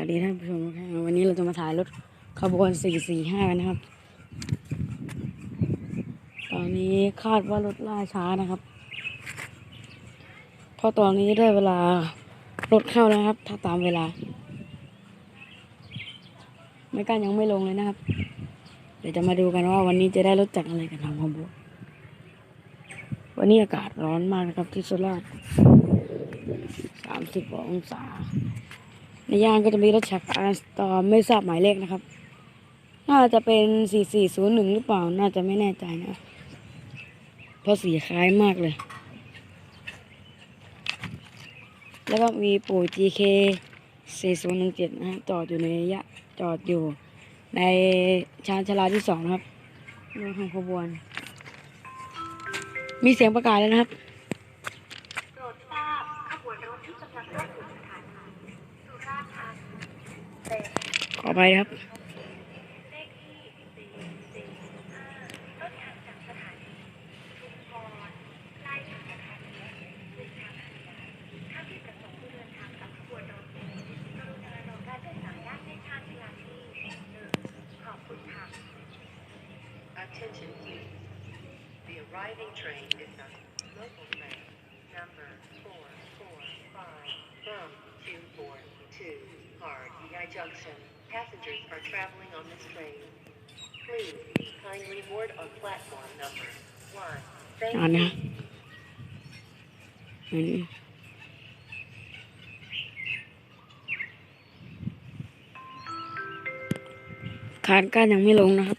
วัสดีท่านผู้ชมทุกท่านวันนี้เราจะมาถ่ายรถขบวน445กันนะครับ ตอนนี้คาดว่ารถล่าช้านะครับเพราะตอนนี้ได้เวลารถเข้าแล้วครับ ถ้าตามเวลา ไม่กันยังไม่ลงเลยนะครับ เดี๋ยวจะมาดูกันว่าวันนี้จะได้รถจากอะไรกันทางขบวนวันนี้อากาศร้อนมากนะครับที่สุราษฎร์30องศา ในย่างก็จะมีรถฉักอาร์สตอมไม่ทราบหมายเลขนะครับ น่าจะเป็น 4401 หรือเปล่า น่าจะไม่แน่ใจนะ เพราะสีคล้ายมากเลย แล้วก็มีปู่ GK 4017 นะจอดอยู่ในยะจอดอยู่ในชานชาลาที่สองนะครับรถของขบวน มีเสียงประกาศแล้วนะครับโปรดทราบขบวนรถที่กำลังเข้าสู่สถานีสุราษฎร์ธานีเป็น ขอไปครับ Junction. Passengers are traveling on this train. Please kindly board on platform number one. Thank you. อันนี้คานก้านยังไม่ลงนะครับ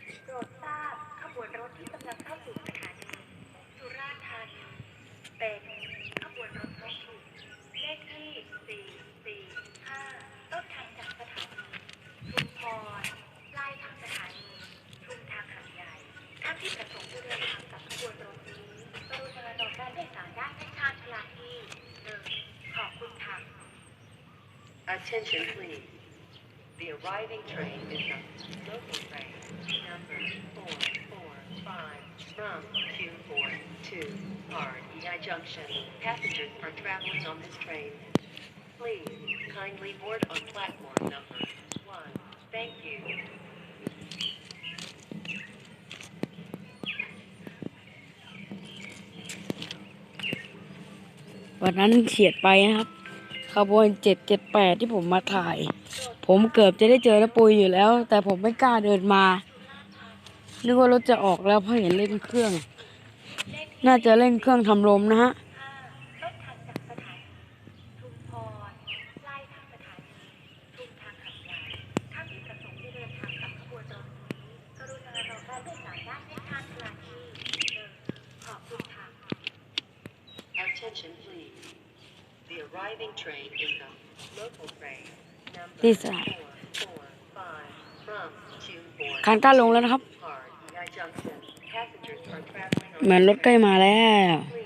Attention please. The arriving train is a local train number 445 from 242 Hard EI Junction. Passengers are traveling on this train. Please kindly board on platform number 1. Thank you. วันนั้นเฉียดไปนะครับ ขบวนเจ็ดเจ็ดแปดที่ผมมาถ่าย ผมเกือบจะได้เจอน้าปุยอยู่แล้ว แต่ผมไม่กล้าเดินมา นึกว่ารถจะออกแล้วเพราะเห็นเร่งเครื่อง น่าจะเร่งเครื่องทำลมนะฮะ The arriving train is a local train number นี่สถาน 445 from ทาง Chilbourne ต้านลงแล้วนะครับ Hard Junction. Passengers are traveling on เหมือนรถใกล้มาแล้ว 3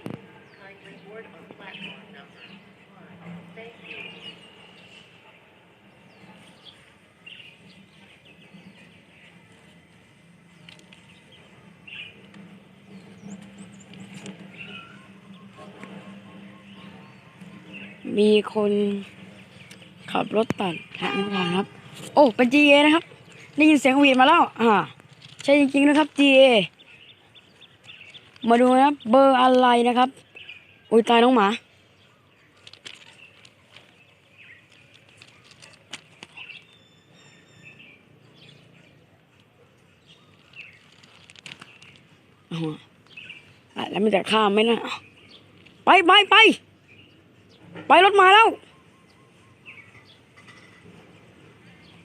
มีคนขับรถตัดทางทางครับ โอ้เป็น GA นะครับได้ยินเสียงวีดมาแล้วอ่าใช่จริงๆนะครับ GA มาดูนะครับเบอร์อะไรนะครับ อุ้ยตายน้องหมาอ๋ออะแล้วมันจะข้ามไหมนะ ไปไปไป ไปรถมาแล้ว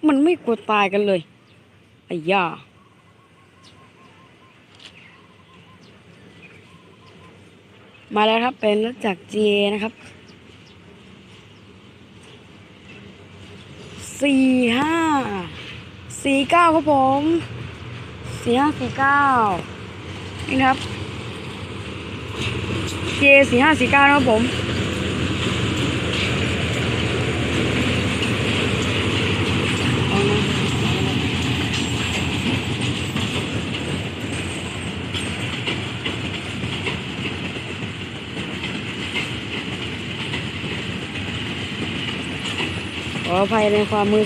มันไม่กลัวตายกันเลยไอ้ย่ามาแล้วครับ เป็นรถจาก GA นะครับสี่ห้าสี่เก้าครับผมสี่ห้าสี่เก้านี่นะครับ GA สี่ห้าสี่เก้านะครับผม เอานะ ขออภัยในความมือ